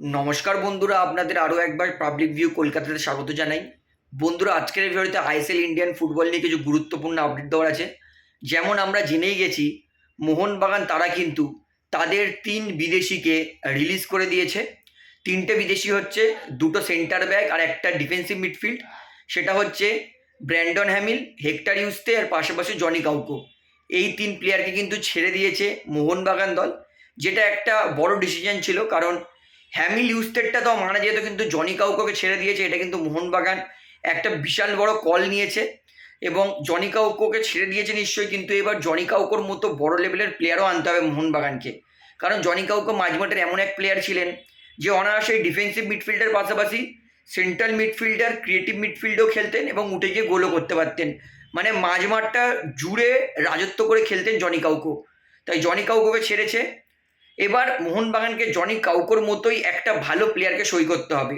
নমস্কার বন্ধুরা, আপনাদের আরও একবার পাবলিক ভিউ কলকাতাতে স্বাগত জানাই। বন্ধুরা, আজকের এই ভিডিওতে আইএসএল ইন্ডিয়ান ফুটবল নিয়ে কিছু গুরুত্বপূর্ণ আপডেট দেওয়ার আছে। যেমন আমরা জেনেই গেছি, মোহনবাগান তারা কিন্তু তাদের তিন বিদেশিকে রিলিজ করে দিয়েছে। তিনটে বিদেশি হচ্ছে দুটো সেন্টার ব্যাক আর একটা ডিফেন্সিভ মিডফিল্ড সেটা হচ্ছে ব্র্যান্ডন হ্যামিল হেক্টর ইউস্তে আর পাশাপাশি জনি কাউকো এই তিন প্লেয়ারকে কিন্তু ছেড়ে দিয়েছে মোহনবাগান দল। যেটা একটা বড় ডিসিশন ছিল, কারণ হ্যামিল ইউস্টেডটা তো মানা যেত কিন্তু জনি কাউকোকে ছেড়ে দিয়েছে, এটা কিন্তু মোহনবাগান একটা বিশাল বড় কল নিয়েছে। এবং জনি কাউকোকে ছেড়ে দিয়েছে নিশ্চয়ই, কিন্তু এবার জনি কাউকোর মতো বড় লেভেলের প্লেয়ারও আনতে হবে মোহনবাগানকে। কারণ জনি কাউকো মাঝমাঠের এমন এক প্লেয়ার ছিলেন, যে অনায়াসে ডিফেন্সিভ মিডফিল্ডের পাশাপাশি সেন্ট্রাল মিডফিল্ডার ক্রিয়েটিভ মিডফিল্ডও খেলতেন এবং উঠে গিয়ে গোলও করতে পারতেন। মানে মাঝমাঠটা জুড়ে রাজত্ব করে খেলতেন জনি কাউকো তাই জনি কাউকোকে ছেড়েছে এবার মোহনবাগানকে জনি কাউকোর মতোই একটা ভালো প্লেয়ারকে সই করতে হবে।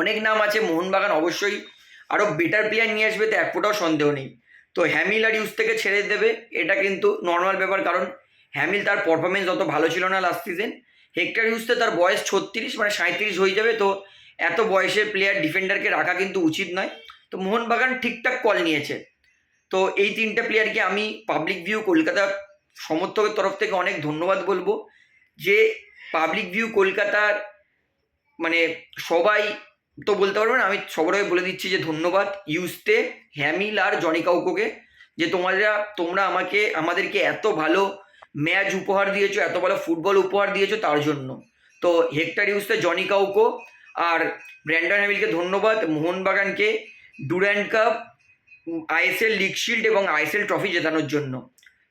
অনেক নাম আছে, মোহনবাগান অবশ্যই আরও বেটার প্লেয়ার নিয়ে আসবে, তো এক ফোটাও সন্দেহ নেই। তো হ্যামিল আর ইউজ থেকে ছেড়ে দেবে, এটা কিন্তু নর্মাল ব্যাপার, কারণ হ্যামিল তার পারফরমেন্স অত ভালো ছিল না লাস্ট সিজন হেক্টর ইউজতে তার বয়স ছত্রিশ মানে সাঁত্রিশ হয়ে যাবে, তো এত বয়সের প্লেয়ার ডিফেন্ডারকে রাখা কিন্তু উচিত নয়। তো মোহনবাগান ঠিকঠাক কল নিয়েছে। তো এই তিনটে প্লেয়ারকে আমি পাবলিক ভিউ কলকাতা সমর্থকের তরফ থেকে অনেক ধন্যবাদ বলব। যে পাবলিক ভিউ কলকাতার মানে সবাই তো বলতে পারবে না, আমি সবাই বলে দিচ্ছি যে ধন্যবাদ ইউজতে হ্যামিল আর জনি কাউকোকে, যে তোমরা তোমরা আমাকে, আমাদেরকে এত ভালো ম্যাচ উপহার দিয়েছ, এত ভালো ফুটবল উপহার দিয়েছ তার জন্য। তো হেক্টর ইউজতে জনি কাউকো আর ব্র্যান্ডন হ্যামিলকে ধন্যবাদ, মোহনবাগানকে Durand Cup, ISL league shield এবং আইএসএল ট্রফি জেতানোর জন্য।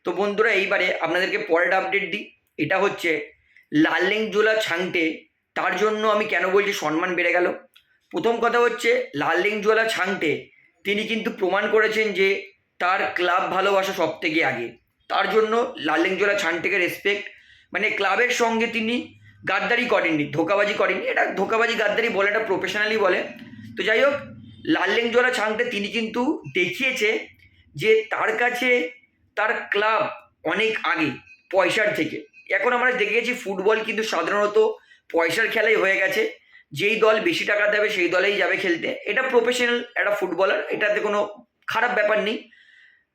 তো বন্ধুরা, এইবারে আপনাদেরকে পরের আপডেট দিই, এটা হচ্ছে লাল্লেংজোলা ছাংটে, তার জন্য আমি কেন বলছি সম্মান বেড়ে গেল? প্রথম কথা হচ্ছে লাল্লেংজোলা ছাংটে, তিনি কিন্তু প্রমাণ করেছেন যে তার ক্লাব ভালোবাসা সব থেকে আগে। তার জন্য লাল্লেংজোলা ছাংটেকে রেসপেক্ট মানে ক্লাবের সঙ্গে তিনি গাদ্দারি করেননি, ধোকাবাজি করেননি। এটা ধোকাবাজি গাদ্দারি বলে, এটা প্রফেশনালি বলে। তো যাই হোক লাল্লেংজোলা ছাংটে তিনি কিন্তু দেখিয়েছে যে তার কাছে তার ক্লাব অনেক আগে, পয়সার থেকে। এখন আমরা দেখে গেছি ফুটবল কিন্তু সাধারণত পয়সার খেলাই হয়ে গেছে। যেই দল বেশি টাকা দেবে সেই দলেই যাবে খেলতে। এটা প্রফেশনাল একটা ফুটবলার এটাতে কোনো খারাপ ব্যাপার নেই।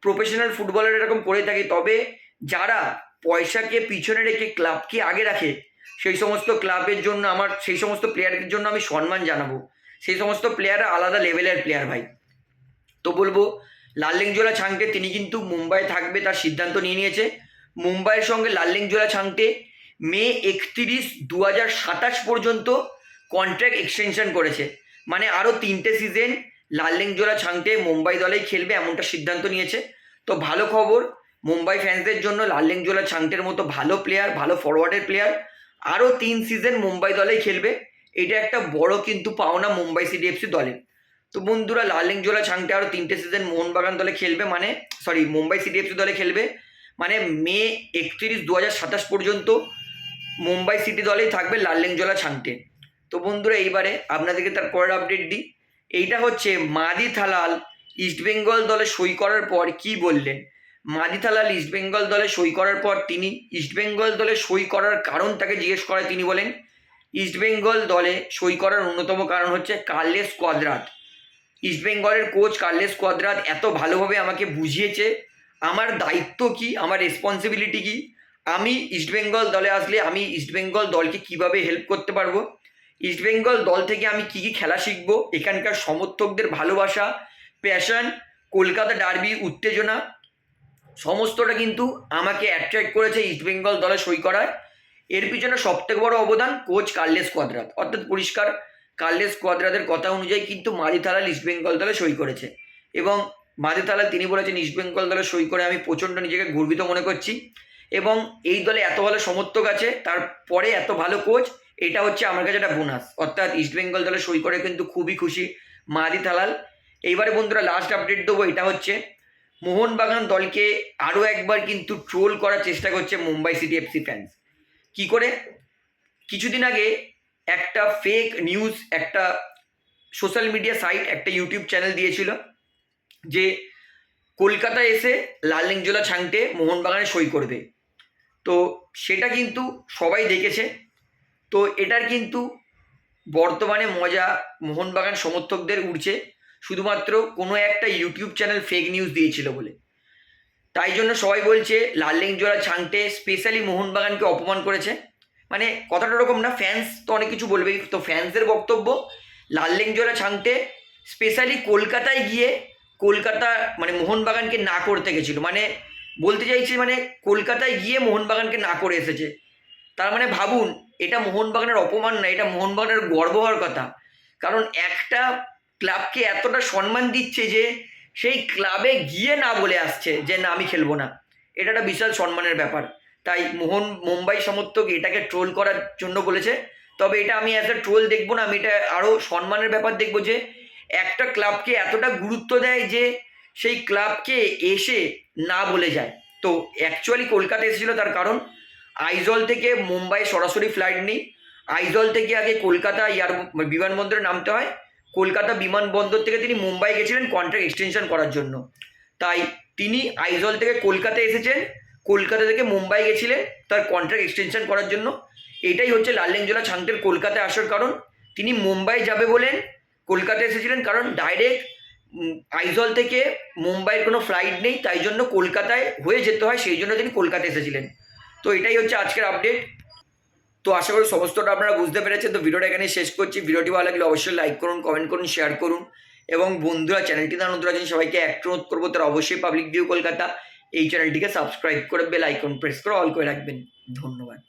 প্রফেশনাল ফুটবলার এরকম করে থাকে। তবে যারা পয়সাকে পিছনে রেখে ক্লাবকে আগে রাখে, সেই সমস্ত ক্লাবের জন্য আমার, সেই সমস্ত প্লেয়ারদের জন্য আমি সম্মান জানাব। সেই সমস্ত প্লেয়াররা আলাদা লেভেলের প্লেয়ার ভাই। তো বলব লাল্লিংজোলা ছাংটে, তিনি কিন্তু মুম্বাই থাকবে তার সিদ্ধান্ত নিয়ে নিয়েছে। মুম্বাইয়ের সঙ্গে লাল্লিংজোলা ছাংটে মে একত্রিশ দু হাজার সাতাশ পর্যন্ত কন্ট্রাক্ট এক্সটেনশন করেছে। মানে আরও তিনটে সিজন লাল্লিংজোলা ছাংটে মুম্বাই দলেই খেলবে এমনটা সিদ্ধান্ত নিয়েছে। তো ভালো খবর, মুম্বাই ফ্যান্সদের জন্য লাল্লিংজোলা ছাংটের মতো ভালো প্লেয়ার ভালো ফরওয়ার্ডের প্লেয়ার আরও তিন সিজন মুম্বাই দলেই খেলবে। এটা একটা বড় কিন্তু পাওনা মুম্বাই সিটি এফসি দলের তো বন্ধুরা লালিংজোলা ছাংটে আরও তিনটে সিজন মোহনবাগান দলে খেলবে মানে সরি মুম্বাই সিটি এফসি দলে খেলবে। মানে মে একত্রিশ দু সাতাশ পর্যন্ত মুম্বাই সিটি দলেই থাকবে লাল্লেংজোলা ছাংটে তো বন্ধুরা, এইবারে আপনাদেরকে তার পরের আপডেট দিই। এইটা হচ্ছে মাদি থালাল ইস্টবেঙ্গল দলে সই করার পর কি বললেন? মাদি থালাল ইস্টবেঙ্গল দলে সই করার পর তিনি ইস্টবেঙ্গল দলে সই করার কারণ তাকে জিজ্ঞেস করায় তিনি বলেন ইস্টবেঙ্গল দলে সই করার অন্যতম কারণ হচ্ছে কার্লেস কোয়াদ্রাত। ইস্টবেঙ্গলের কোচ কার্লেস কোয়াদ্রাত এত ভালোভাবে আমাকে বুঝিয়েছে আমার দায়িত্ব কি? আমার রেসপন্সিবিলিটি কি? আমি ইস্টবেঙ্গল দলে আসলে আমি ইস্টবেঙ্গল দলকে কীভাবে হেল্প করতে পারব? ইস্টবেঙ্গল দল থেকে আমি কি কি খেলা শিখব? এখানকার সমর্থকদের ভালোবাসা প্যাশন কলকাতা ডার্বি উত্তেজনা, সমস্তটা কিন্তু আমাকে অ্যাট্রাক্ট করেছে ইস্টবেঙ্গল দলে সই করায় এর পিছনে সবথেকে বড় অবদান কোচ কার্লেস কোয়াদ্রাত অর্থাৎ পরিষ্কার কার্লেস কোয়াদ্রাতের কথা অনুযায়ী কিন্তু মাদিথালাল ইস্টবেঙ্গল দলে সই করেছে। এবং মাদিথালাল তিনি বলেছেন ইস্টবেঙ্গল দলে সই করে আমি প্রচণ্ড নিজেকে গর্বিত মনে করছি এবং এই দলে এত ভালো সমর্থক আছে, তারপরে এত ভালো কোচ, এটা হচ্ছে আমার কাছে একটা বোনাস। অর্থাৎ ইস্টবেঙ্গল দলে সই করে কিন্তু খুবই খুশি মাদি থালাল এইবারে বন্ধুরা লাস্ট আপডেট দেবো, এটা হচ্ছে মোহনবাগান দলকে আরও একবার কিন্তু ট্রোল করার চেষ্টা করছে মুম্বাই সিটি এফসি ফ্যান্স কি করে? কিছুদিন আগে একটা ফেক নিউজ একটা সোশ্যাল মিডিয়া সাইট একটা ইউটিউব চ্যানেল দিয়েছিল। যে কলকাতা এসে লাললিংজোলা ছাংটে মোহনবাগানে সই করবে। তো সেটা কিন্তু সবাই দেখেছে। তো এটার কিন্তু বর্তমানে মজা মোহনবাগান সমর্থকদের উঠছে শুধুমাত্র কোনো একটা ইউটিউব চ্যানেল ফেক নিউজ দিয়েছিল বলে। তাই জন্য সবাই বলছে লাল্লিং জোড়া ছাংটে স্পেশালি মোহনবাগানকে অপমান করেছে। মানে কথাটা ওরকম না ফ্যান্স তো অনেক কিছু বলবেই। তো ফ্যান্সদের বক্তব্য লাল্লিং জোড়া ছাংটে স্পেশালি কলকাতায় গিয়ে কলকাতা মানে মোহনবাগানকে না করতে গেছিল। মানে বলতে চাইছি মানে কলকাতায় গিয়ে মোহনবাগানকে না করে এসেছে। তার মানে ভাবুন, এটা মোহনবাগানের অপমান না এটা মোহনবাগানের গর্ব হওয়ার কথা। কারণ একটা ক্লাবকে এতটা সম্মান দিচ্ছে যে সেই ক্লাবে গিয়ে না বলে আসছে যে, না, আমি খেলব না। এটা একটা বিশাল সম্মানের ব্যাপার। তাই মোহন, মুম্বাই সমর্থক এটাকে ট্রোল করার জন্য বলেছে। তবে এটা আমি অ্যাজ এ ট্রোল দেখব না, আমি এটা আরও সম্মানের ব্যাপার দেখব যে একটা ক্লাবকে এতটা গুরুত্ব দেয় যে সেই ক্লাবকে এসে না বলে যায়। তো অ্যাকচুয়ালি কলকাতা এসেছিল তার কারণ, আইজল থেকে মুম্বাই সরাসরি ফ্লাইট নেই। আইজল থেকে আগে কলকাতা এয়ার বিমানবন্দরে নামতে হয়। কলকাতা বিমানবন্দর থেকে তিনি মুম্বাই গেছিলেন কন্ট্রাক্ট এক্সটেনশন করার জন্য। তাই তিনি আইজল থেকে কলকাতা এসেছেন, কলকাতা থেকে মুম্বাই গেছিলেন তার কন্ট্রাক্ট এক্সটেনশন করার জন্য। এটাই হচ্ছে লাল্লেঞ্জোলা ছাংটের কলকাতায় আসার কারণ। তিনি মুম্বাই যাবে বলেন কলকাতায় এসেছিলেন কারণ ডাইরেক্ট আইজল থেকে মুম্বাইয়ের কোনো ফ্লাইট নেই, তাই জন্য কলকাতায় হয়ে যেতে হয়, সেই জন্য তিনি কলকাতায় এসেছিলেন। তো এটাই হচ্ছে আজকের আপডেট তো আশা করি সমস্তটা আপনারা বুঝতে পেরেছেন। তো ভিডিওটা এখানে শেষ করছি। ভিডিওটি ভালো লাগলে অবশ্যই লাইক করুন কমেন্ট করুন শেয়ার করুন। এবং বন্ধুরা চ্যানেলটি না নতুন আছেন, সবাইকে এক অনুরোধ করব, তারা অবশ্যই পাবলিক ভিউ কলকাতা এই চ্যানেলটিকে সাবস্ক্রাইব করে বেল আইকন প্রেস করে অল করে রাখবেন। ধন্যবাদ।